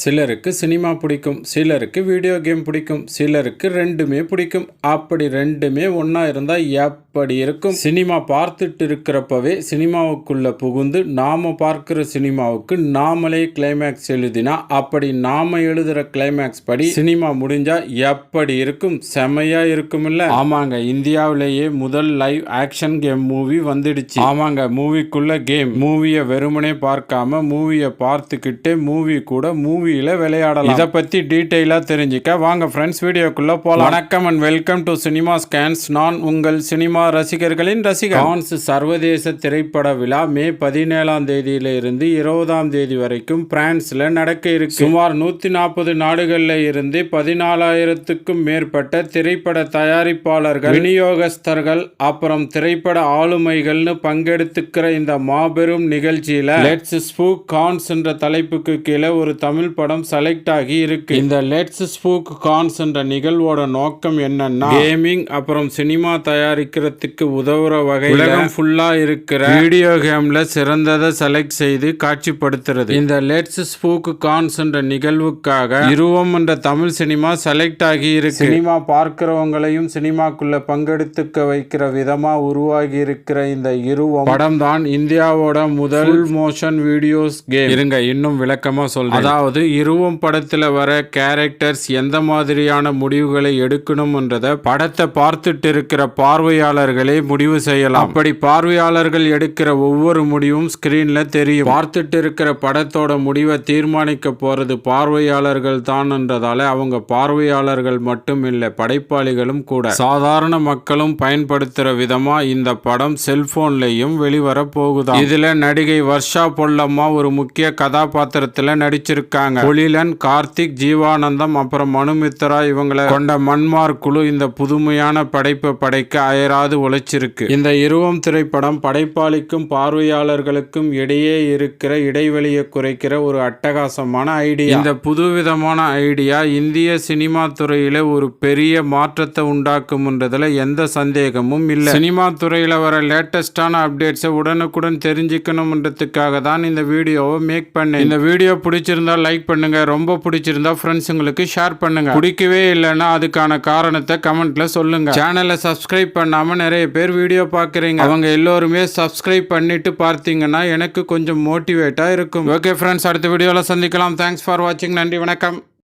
சிலருக்கு சினிமா பிடிக்கும் சிலருக்கு வீடியோ கேம் பிடிக்கும் சிலருக்கு ரெண்டுமே பிடிக்கும். அப்படி ரெண்டுமே ஒன்றா இருந்தால் எப்படி இருக்கும்? சினிமா பார்த்துட்டு இருக்கிறப்பவே சினிமாவுக்குள்ளே புகுந்து நாம பார்க்குற சினிமாவுக்கு நாமளே கிளைமேக்ஸ் எழுதினா அப்படி நாம எழுதுகிற கிளைமேக்ஸ் படி சினிமா முடிஞ்சால் எப்படி இருக்கும்? செமையாக இருக்கும்ல. ஆமாங்க இந்தியாவிலேயே முதல் லைவ் ஆக்ஷன் கேம் மூவி வந்துடுச்சு. ஆமாங்க மூவிக்குள்ளே கேம் மூவியை வெறுமனே பார்க்காம மூவியை பார்த்துக்கிட்டே மூவி கூட மூவி மூவியில விளையாடலாம். இதை பத்தி டீட்டெயிலா தெரிஞ்சுக்க வாங்க ஃப்ரெண்ட்ஸ் வீடியோக்குள்ள போலாம். வணக்கம் and welcome to cinema scans நான் உங்கள் சினிமா ரசிகர்களின் ரசிகர் கான்ஸ் சர்வதேச திரைப்பட விழா மே பதினேழாம் தேதியில இருந்து இருபதாம் தேதி வரைக்கும் பிரான்ஸ்ல நடக்க இருக்கு. சுமார் நூத்தி நாற்பது நாடுகள்ல இருந்து பதினாலாயிரத்துக்கும் மேற்பட்ட திரைப்பட தயாரிப்பாளர்கள் விநியோகஸ்தர்கள் அப்புறம் திரைப்பட ஆளுமைகள்னு பங்கெடுத்துக்கிற இந்த மாபெரும் நிகழ்ச்சியில லெட்ஸ் ஸ்பூக் கான்ஸ் என்ற தலைப்புக்கு கீழே ஒரு தமிழ் படம் செலக்ட் ஆகி இருக்கு. இந்த லெட்ஸ் ஸ்பூக் கான்ஸ் என்ற நிகழ்வோட நோக்கம் என்னன்னா கேமிங் அப்புறம் சினிமா தயாரிக்கிறதுக்கு உதவுற வகை உலகம் ஃபுல்லா இருக்கிற வீடியோ கேம்ல சிறந்ததை செலக்ட் செய்து காட்சிப்படுத்துறது. இந்த லெட்ஸ் ஸ்பூக் கான்ஸ் என்ற நிகழ்வுக்காக இருவம் என்ற தமிழ் சினிமா செலக்ட் ஆகி இருக்கு. சினிமா பார்க்கிறவங்களையும் சினிமாக்குள்ள பங்கெடுத்துக்க வைக்கிற விதமா உருவாகி இருக்கிற இந்த இருவம் படம் தான் இந்தியாவோட முதல் மோஷன் வீடியோஸ் கேம் இருங்க இன்னும் விளக்கமா சொல்றேன். அதாவது இருவம் படத்தில் வர கேரக்டர்ஸ் எந்த மாதிரியான முடிவுகளை எடுக்கணும்ன்றத படத்தை பார்த்துட்டு இருக்கிற பார்வையாளர்களே முடிவு செய்யலாம். அப்படி பார்வையாளர்கள் எடுக்கிற ஒவ்வொரு முடிவும் ஸ்கிரீன்ல தெரியும். பார்த்துட்டு இருக்கிற படத்தோட முடிவை தீர்மானிக்க போறது பார்வையாளர்கள் தான் என்றதால அவங்க பார்வையாளர்கள் மட்டும் இல்லை படைப்பாளிகளும் கூட. சாதாரண மக்களும் பயன்படுத்துற விதமா இந்த படம் செல்போன்லையும் வெளிவர போகுதா இதுல நடிகை வர்ஷா பொல்லம்மா ஒரு முக்கிய கதாபாத்திரத்தில் நடிச்சிருக்காங்க. பொலிலன் கார்த்திக் ஜீவானந்தம் அப்புறம் மனுமித்ரா இவங்களை கொண்ட மன்மார் குழு இந்த புதுமையான படைப்பை படைக்க அயராது உழைச்சிருக்கு. இந்த இருவம் திரைப்படம் படைப்பாளிக்கும் பார்வையாளர்களுக்கும் இடையே இருக்கிற இடைவெளியை குறைக்கிற ஒரு அட்டகாசமான ஐடியா. இந்த புதுவிதமான ஐடியா இந்திய சினிமா துறையில ஒரு பெரிய மாற்றத்தை உண்டாக்கும்ன்றதுல எந்த சந்தேகமும் இல்லை. சினிமா துறையில வர லேட்டஸ்டான அப்டேட்ஸை உடனுக்குடன் தெரிஞ்சுக்கணும்ன்றதுக்காக தான் இந்த வீடியோவை மேக் பண்ணேன். இந்த வீடியோ பிடிச்சிருந்தா லைக் பண்ணுங்க. ரொம்ப பிடிச்சிருந்தா ஃப்ரெண்ட்ஸுங்களுக்கு ஷேர் பண்ணுங்க. பிடிக்கவே இல்லைன்னா அதுக்கான காரணத்தை கமெண்ட்ல சொல்லுங்கள் சேனலை சப்ஸ்கிரைப் பண்ணாமல் நிறைய பேர் வீடியோ பார்க்குறீங்க. அவங்க எல்லோருமே சப்ஸ்கிரைப் பண்ணிட்டு பார்த்தீங்கன்னா எனக்கு கொஞ்சம் மோட்டிவேட்டாக இருக்கும். ஓகே ஃப்ரெண்ட்ஸ் அடுத்த வீடியோவில் சந்திக்கலாம். தேங்க்ஸ் ஃபார் வாட்சிங் நன்றி வணக்கம்.